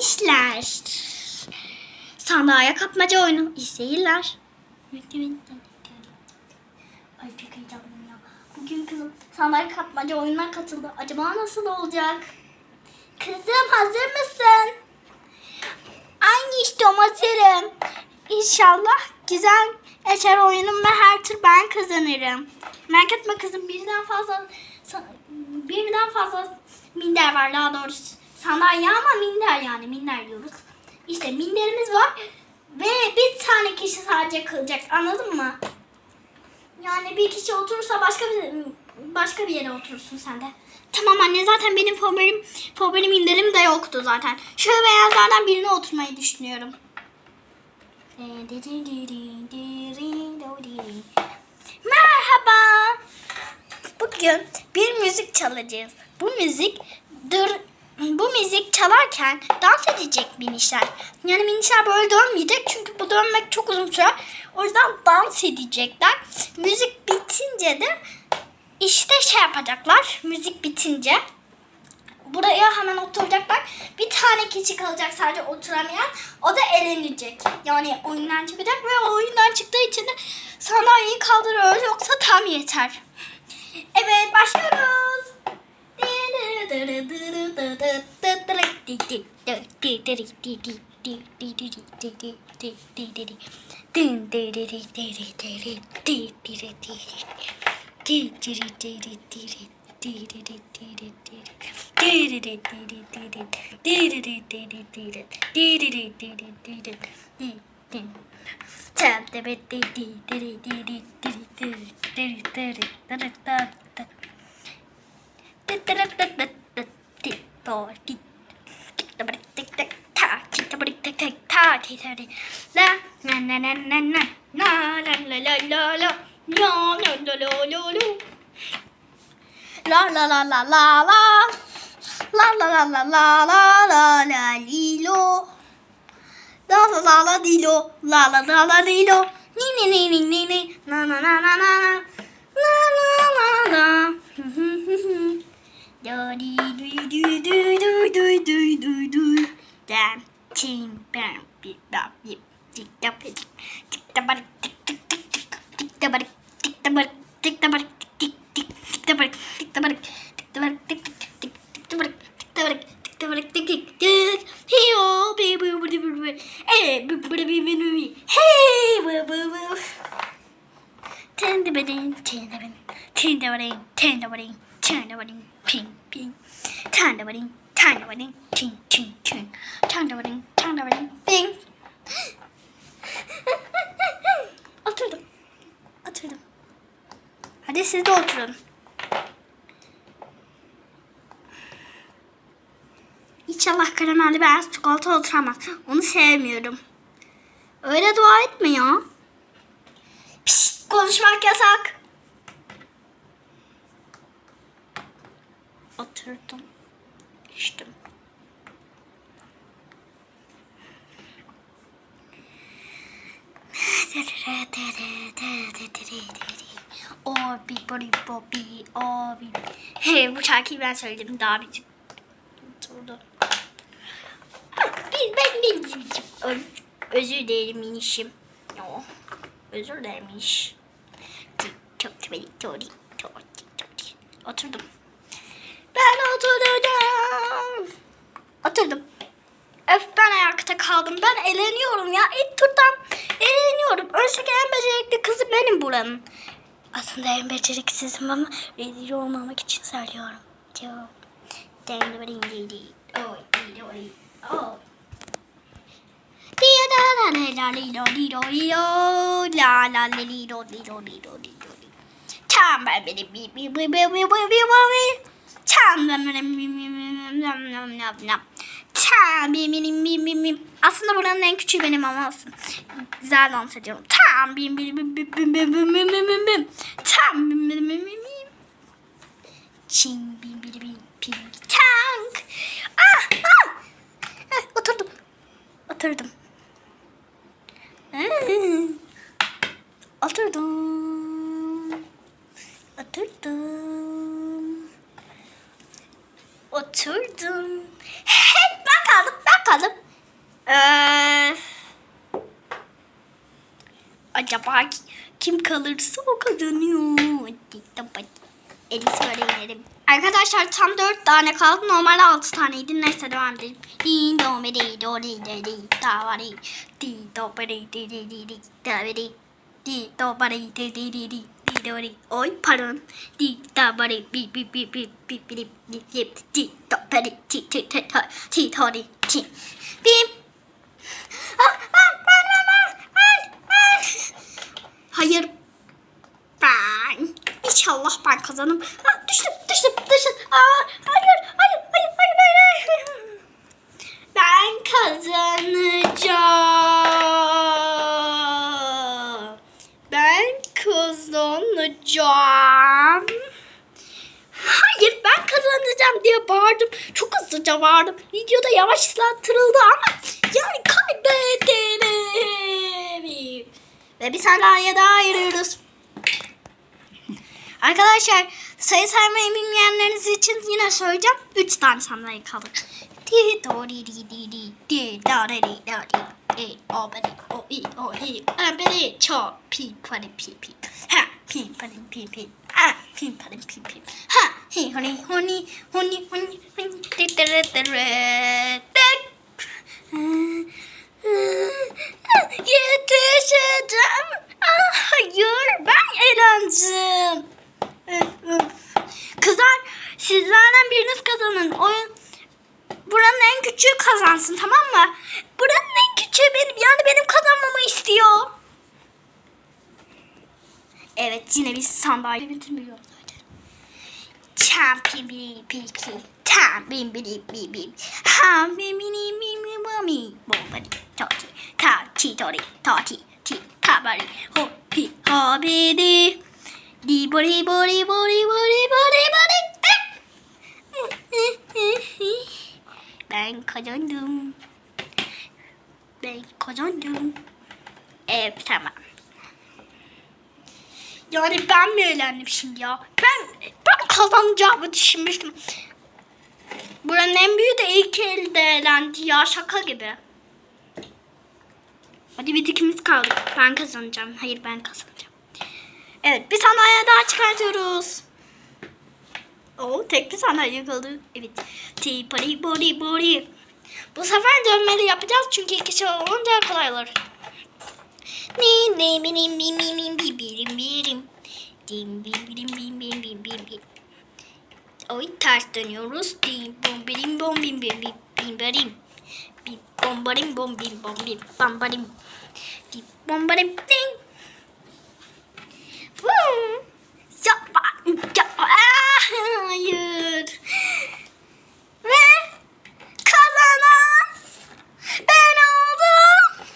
minişler. Sandalye kapmaca oyunu. İyi seyirler. Ay çok heyecanlıyım ya. Bugün kızım sandalye kapmaca oyununa katıldı. Acaba nasıl olacak? Kızım hazır mısın? Aynı işte hazırım. İnşallah güzel geçer oyunum ve her tur ben kazanırım. Merak etme kızım birden fazla birden fazla minder var daha doğrusu. Sandalye ama minder yani minder diyoruz. İşte minderimiz var ve bir tane kişi sadece kalacak anladın mı? Yani bir kişi oturursa başka bir başka bir yere oturursun sen de. Tamam anne zaten benim favorim favorim indirim de yoktu zaten. Şöyle beyazlardan birine oturmayı düşünüyorum. Merhaba. Bugün bir müzik çalacağız. Bu müzik dur bu müzik çalarken dans edecek minişler. Yani minişler böyle dönmeyecek çünkü bu dönmek çok uzun sürer. O yüzden dans edecekler. Müzik bitince de işte şey yapacaklar. Müzik bitince buraya hemen oturacaklar. Bir tane kişi kalacak sadece oturamayan. O da elenecek. Yani oyundan çıkacak ve o oyundan çıktığı için de sandalyeyi kaldırıyoruz yoksa tam yeter. Evet başlıyoruz. Tap the bit, did it, did it, did it, did it, did it, did it, did it, did it, did it, did it, did it, La la la la la la La la la la la la la la lilo La la la la dilo La la la la dilo Ni ni ni ni ni ni Na na na na na na La la la la Hey Tane bading, ping, ping. Tane bading, tane bading, ting, ting, ting. Tane bading, tane bading, ping. Oturdum. Oturdum. Hadi siz de oturun. İnşallah karamelli beyaz çikolata oturamaz. Onu sevmiyorum. Öyle dua etme ya. Pişt, konuşmak yasak. oturdum. İçtim. Orbi bori bobi orbi. Hey bu şarkıyı ben söyledim daha bir Durdu. Biz ben bildim. Özür dilerim inişim. No. Özür dilerim iniş. Çok çok çok çok çok çok oturdum. Ben oturacağım. Oturdum. Öf ben ayakta kaldım. Ben eleniyorum ya. İlk turdan eleniyorum. Önceki en becerikli kızı benim buranın. Aslında en beceriksizim ama rezil olmamak için söylüyorum. Oh. Diyorum. Tamam ben benim Tam ben benim bi bi bi nam nam nam nam. Tam bi benim bi bi bi. Aslında buranın en küçüğü benim ama olsun. Güzel dans ediyorum. Tam bi bi bi bi bi bi bi bi bi bi bi. Tam bi bi bi bi bi. Çin bi bi bi bi. Tank. Ah ah. Heh, oturdum. Oturdum. Hmm. Oturdum. Oturdum. Hey, ben kaldım. Ee, acaba ki- kim kalırsa o kazanıyor. Elisi böyle inelim. Arkadaşlar tam 4 tane kaldı. Normalde 6 taneydi. Neyse devam edelim. Di do me di do di de di da va di di do ba di di di di di da ba di di do ba di di di di di di do di Oy pardon. Di da ba di bi bi bi bi bi bi di di di di do ba di ti ti ti ti ti to di ti. Bim. Ah, ah. Hayır. Ben. İnşallah ben kazanım. Ha, düştüm, düştüm, düştüm. Aa, hayır, hayır, hayır, hayır, hayır, hayır. Ben kazanacağım. Ben kazanacağım. Hayır ben kazanacağım diye bağırdım. Çok hızlıca bağırdım. Videoda yavaşlattırıldı ama yani kaybederim. Ve bir sandalye daha ayırıyoruz. Arkadaşlar sayı saymayı bilmeyenleriniz için yine söyleyeceğim. 3 tane sandalye kaldı. E o be di o i o i a be di ço pi pa di pi pi ha pi pi pi pi pa di pi pi ha honi honi honi honi di di di di di Yetişeceğim. Ah, hayır ben eğlendim. Kızlar sizlerden biriniz kazanın. Oyun buranın en küçüğü kazansın tamam mı? Buranın en küçüğü benim yani benim kazanmamı istiyor. Evet yine biz sandalye bitirmiyoruz zaten. Champion biri pipi. Champion biri pipi. Ham biri biri biri biri Bombari toti. Ta ti tori toti ti kabari ho pi ho biri. Di bori bori bori bori bori bori. Ben kazandım. Ben kazandım. Evet tamam. Yani ben mi eğlendim şimdi ya? Ben ben kazanacağımı düşünmüştüm. Buranın en büyüğü de ilk elde eğlendi ya şaka gibi. Hadi bir dikimiz kaldı. Ben kazanacağım. Hayır ben kazanacağım. Evet bir sandalye daha çıkartıyoruz. Oo tek bir sandalye kaldı. Evet. Ti pari bori bori. Bu sefer dönmeli yapacağız çünkü iki kişi olunca kolay olur. Ni ni mi ni mi mi mi bi birim birim. Dim bim birim bim bim bim bim bim. Oy ters dönüyoruz. Dim bom birim bom bim bim bim bim birim. Bim bom barim bom bim bom bim bam barim. Dim bom barim ding. Vum. Ya, ya, ah, hayır. Ve kazanan ben oldum.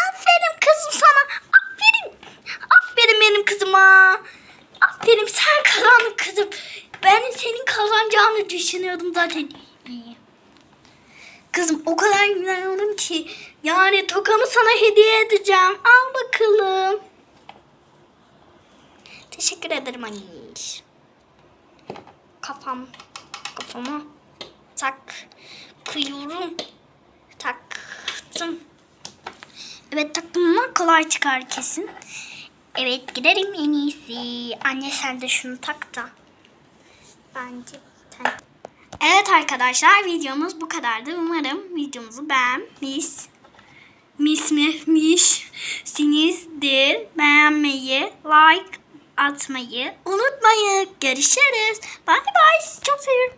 Aferin kızım sana. Aferin. Aferin benim kızıma. Aferin sen kazandın kızım. Ben senin kazanacağını düşünüyordum zaten. Kızım o kadar oldum ki. Yani tokamı sana hediye edeceğim. Al bakalım. Teşekkür ederim anne. Kafam, kafama tak kıyıyorum. Taktım. Evet taktım ama kolay çıkar kesin. Evet giderim en iyisi. Anne sen de şunu tak da. Bence. Evet arkadaşlar videomuz bu kadardı. Umarım videomuzu beğenmiş. Mis mi miş sinizdir. Beğenmeyi, like atmayı unutmayın. Görüşürüz. Bye. Sizi çok seviyorum.